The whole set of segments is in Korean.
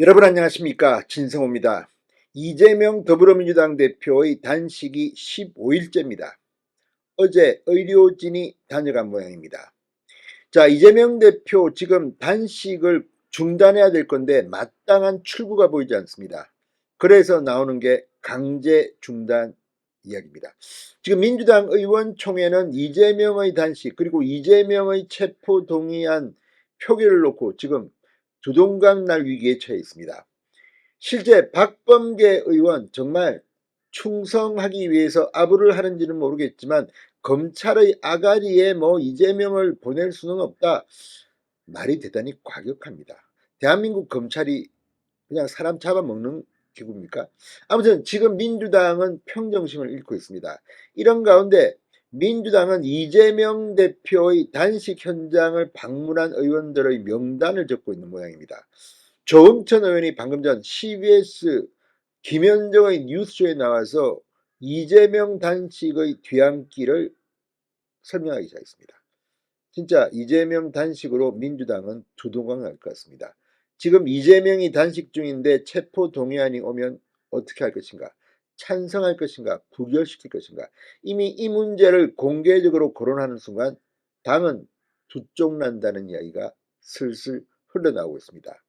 여러분 안녕하십니까 진성호입니다. 이재명 더불어민주당 대표의 단식이 15일째입니다. 어제 의료진이 다녀간 모양입니다. 자 이재명 대표 지금 단식을 중단해야 될 건데 마땅한 출구가 보이지 않습니다. 그래서 나오는 게 강제 중단 이야기입니다. 지금 민주당 의원총회는 이재명의 단식 그리고 이재명의 체포 동의안 표결을 놓고 지금 두동강 날 위기에 처해 있습니다. 실제 박범계 의원 정말 충성하기 위해서 아부를 하는지는 모르겠지만 검찰의 아가리에 뭐 이재명을 보낼 수는 없다. 말이 대단히 과격합니다. 대한민국 검찰이 그냥 사람 잡아먹는 기구입니까? 아무튼 지금 민주당은 평정심을 잃고 있습니다. 이런 가운데 민주당은 이재명 대표의 단식 현장을 방문한 의원들의 명단을 적고 있는 모양입니다. 조응천 의원이 방금 전 CBS 김현정의 뉴스쇼에 나와서 이재명 단식의 뒤안길을 설명하기 시작했습니다. 진짜 이재명 단식으로 민주당은 두동강 날 것 같습니다. 지금 이재명이 단식 중인데 체포 동의안이 오면 어떻게 할 것인가? 찬성할 것인가? 부결시킬 것인가? 이미 이 문제를 공개적으로 거론하는 순간 당은 두 쪽 난다는 이야기가 슬슬 흘러나오고 있습니다.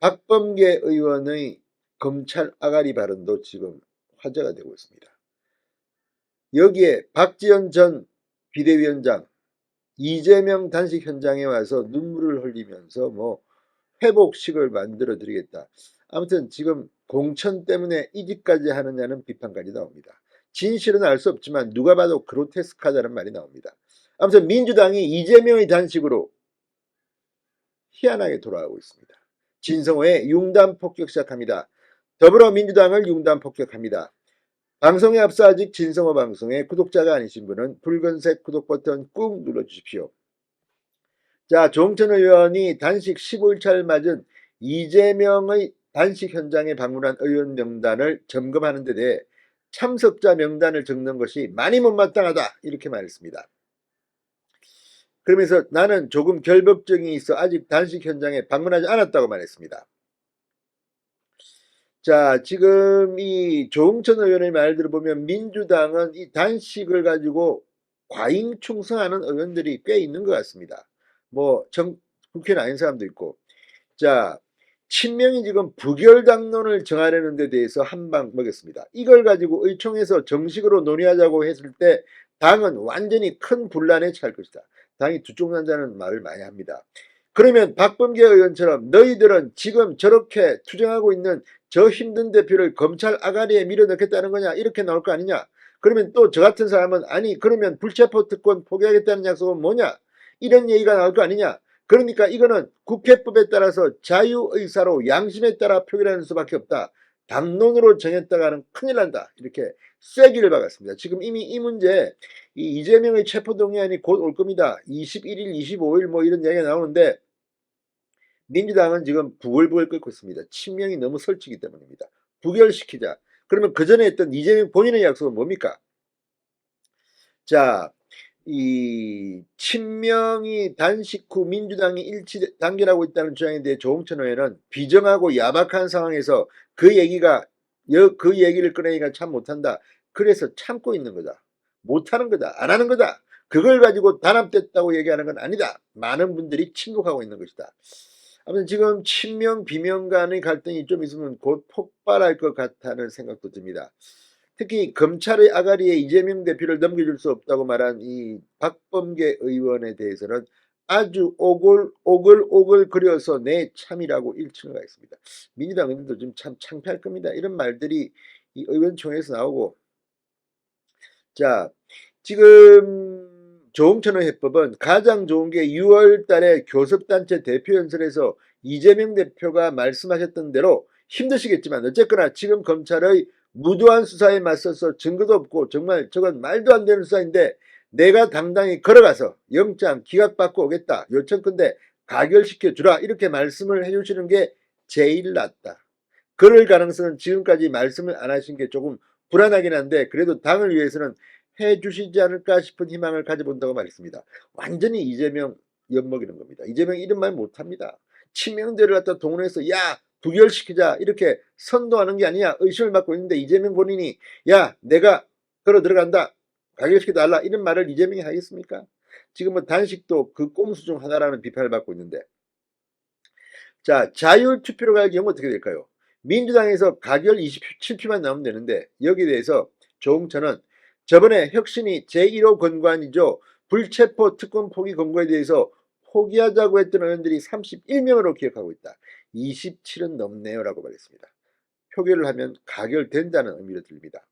박범계 의원의 검찰 아가리 발언도 지금 화제가 되고 있습니다. 여기에 박지원 전 비대위원장 이재명 단식 현장에 와서 눈물을 흘리면서 뭐 회복식을 만들어 드리겠다. 아무튼 지금 공천 때문에 이 짓까지 하느냐는 비판까지 나옵니다. 진실은 알 수 없지만 누가 봐도 그로테스크하다는 말이 나옵니다. 아무튼 민주당이 이재명의 단식으로 희한하게 돌아가고 있습니다. 진성호의 융단 폭격 시작합니다. 더불어민주당을 융단 폭격합니다. 방송에 앞서 아직 진성호 방송에 구독자가 아니신 분은 붉은색 구독 버튼 꾹 눌러주십시오. 자, 조홍천 의원이 단식 15일차를 맞은 이재명의 단식 현장에 방문한 의원 명단을 점검하는 데 대해 참석자 명단을 적는 것이 많이 못마땅하다 이렇게 말했습니다. 그러면서 나는 조금 결벽증이 있어 아직 단식 현장에 방문하지 않았다고 말했습니다. 자, 지금 이 조홍천 의원의 말 들어보면 민주당은 이 단식을 가지고 과잉 충성하는 의원들이 꽤 있는 것 같습니다. 뭐, 정, 국회는 아닌 사람도 있고. 자, 친명이 지금 부결 당론을 정하려는 데 대해서 한방 먹였습니다. 이걸 가지고 의총에서 정식으로 논의하자고 했을 때 당은 완전히 큰 분란에 처할 것이다. 당이 두쪽 난다는 말을 많이 합니다. 그러면 박범계 의원처럼 너희들은 지금 저렇게 투쟁하고 있는 저 힘든 대표를 검찰 아가리에 밀어넣겠다는 거냐 이렇게 나올 거 아니냐 그러면 또 저 같은 사람은 아니 그러면 불체포 특권 포기하겠다는 약속은 뭐냐 이런 얘기가 나올 거 아니냐 그러니까 이거는 국회법에 따라서 자유의사로 양심에 따라 표결하는 수밖에 없다 당론으로 정했다가는 큰일 난다 이렇게 쐐기를 박았습니다 지금 이미 이 문제 이 이재명의 체포동의안이 곧 올 겁니다 21일 25일 뭐 이런 얘기가 나오는데 민주당은 지금 부글부글 끓고 있습니다. 친명이 너무 설치기 때문입니다. 부결시키자. 그러면 그 전에 했던 이재명 본인의 약속은 뭡니까? 자, 이 친명이 단식 후 민주당이 일치 단결하고 있다는 주장에 대해 조홍천 의원은 비정하고 야박한 상황에서 그 얘기가 그 얘기를 꺼내기가 참 못한다. 그래서 참고 있는 거다. 못하는 거다. 안 하는 거다. 그걸 가지고 단합됐다고 얘기하는 건 아니다. 많은 분들이 침묵하고 있는 것이다. 아무튼 지금 친명 비명 간의 갈등이 좀 있으면 곧 폭발할 것 같다는 생각도 듭니다. 특히 검찰의 아가리에 이재명 대표를 넘겨줄 수 없다고 말한 이 박범계 의원에 대해서는 아주 오글 오글 오글 그려서 내 참이라고 일침을 가했습니다. 민주당 의원들도 좀 참 창피할 겁니다. 이런 말들이 이 의원총회에서 나오고 자 지금 조홍천의 해법은 가장 좋은 게 6월 달에 교섭단체 대표연설에서 이재명 대표가 말씀하셨던 대로 힘드시겠지만 어쨌거나 지금 검찰의 무도한 수사에 맞서서 증거도 없고 정말 저건 말도 안 되는 수사인데 내가 당당히 걸어가서 영장 기각받고 오겠다 요청컨대 가결시켜 주라 이렇게 말씀을 해주시는 게 제일 낫다. 그럴 가능성은 지금까지 말씀을 안 하신 게 조금 불안하긴 한데 그래도 당을 위해서는 해 주시지 않을까 싶은 희망을 가져본다고 말했습니다. 완전히 이재명 엿먹이는 겁니다. 이재명 이런 말 못합니다. 치명대를 갖다 동원해서 야 부결시키자 이렇게 선동하는 게 아니냐 의심을 받고 있는데 이재명 본인이 야 내가 걸어 들어간다 가결시켜 달라 이런 말을 이재명이 하겠습니까? 지금 뭐 단식도 그 꼼수 중 하나라는 비판을 받고 있는데 자 자율 투표로 갈 경우 어떻게 될까요? 민주당에서 가결 27표만 나오면 되는데 여기에 대해서 조홍천은 저번에 혁신이 제1호 권고안이죠. 불체포 특권 포기 권고에 대해서 포기하자고 했던 의원들이 31명으로 기억하고 있다. 27은 넘네요 라고 말했습니다. 표결을 하면 가결된다는 의미로 들립니다.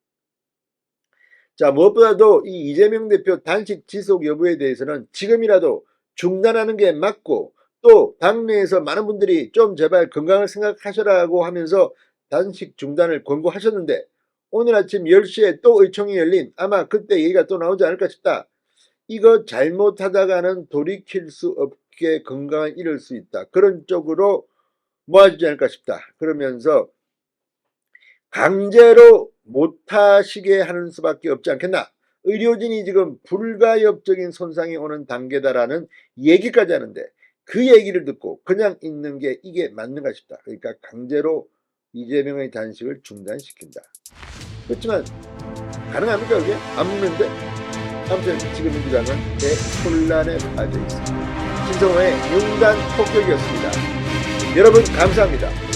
자 무엇보다도 이 이재명 대표 단식 지속 여부에 대해서는 지금이라도 중단하는 게 맞고 또 당내에서 많은 분들이 좀 제발 건강을 생각하셔라고 하면서 단식 중단을 권고하셨는데 오늘 아침 10시에 또 의총이 열린 아마 그때 얘기가 또 나오지 않을까 싶다. 이거 잘못하다가는 돌이킬 수 없게 건강을 잃을 수 있다. 그런 쪽으로 모아지지 않을까 싶다. 그러면서 강제로 못하시게 하는 수밖에 없지 않겠나. 의료진이 지금 불가역적인 손상이 오는 단계다라는 얘기까지 하는데 그 얘기를 듣고 그냥 있는 게 이게 맞는가 싶다. 그러니까 강제로 이재명의 단식을 중단시킨다. 그렇지만 가능합니까 그게? 안 묻는데? 아무튼 지금 민주당은 대혼란에 빠져 있습니다. 신성호의 윤단 폭격이었습니다. 여러분 감사합니다.